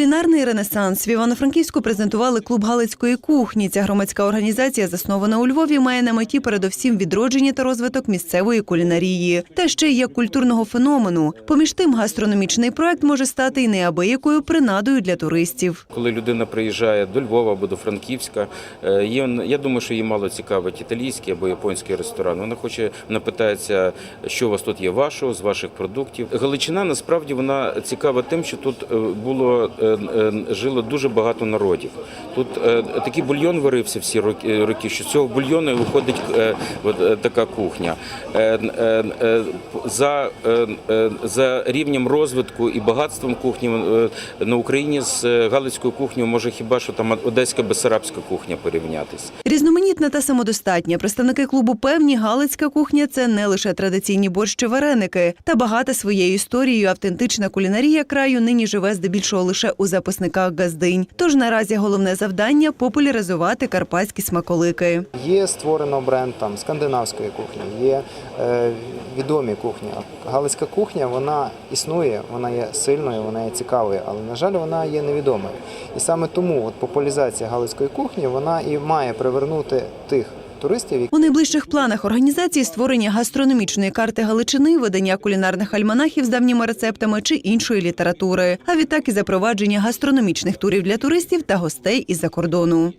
Кулінарний ренесанс в Івано-Франківську презентували клуб Галицької кухні. Ця громадська організація, заснована у Львові, має на меті передовсім відродження та розвиток місцевої кулінарії, та ще як культурного феномену. Поміж тим, гастрономічний проект може стати й неабиякою принадою для туристів. Коли людина приїжджає до Львова або до Франківська, е, є, я думаю, що її мало цікавить італійський або японський ресторан. Вона хоче, вона питається, що у вас тут є вашого, з ваших продуктів. Галичина насправді вона цікава тим, що тут е, було е, жило дуже багато народів. Тут е, такий бульйон варився всі роки, що з цього бульйону виходить е, е, така кухня. Е, е, е, За, е, е, за рівнем розвитку і багатством кухні е, на Україні з е, галицькою кухнею може хіба що там одеська бесарабська кухня порівнятись. Різноманітна та самодостатня. Представники клубу певні галицька кухня це не лише традиційні борщ чи вареники, та багата своєю історією автентична кулінарія краю нині живе здебільшого лише у записниках газдинь. Тож наразі головне завдання популяризувати карпатські смаколики. Є створено бренд там скандинавської кухні, є е, відомі кухні. Галицька кухня вона існує, вона є сильною, вона є цікавою, але на жаль, вона є невідомою. І саме тому от популяризація галицької кухні вона і має привернути тих туристів, У найближчих планах організації створення гастрономічної карти Галичини, видання кулінарних альманахів з давніми рецептами чи іншої літератури, а відтак і запровадження гастрономічних турів для туристів та гостей із-за кордону.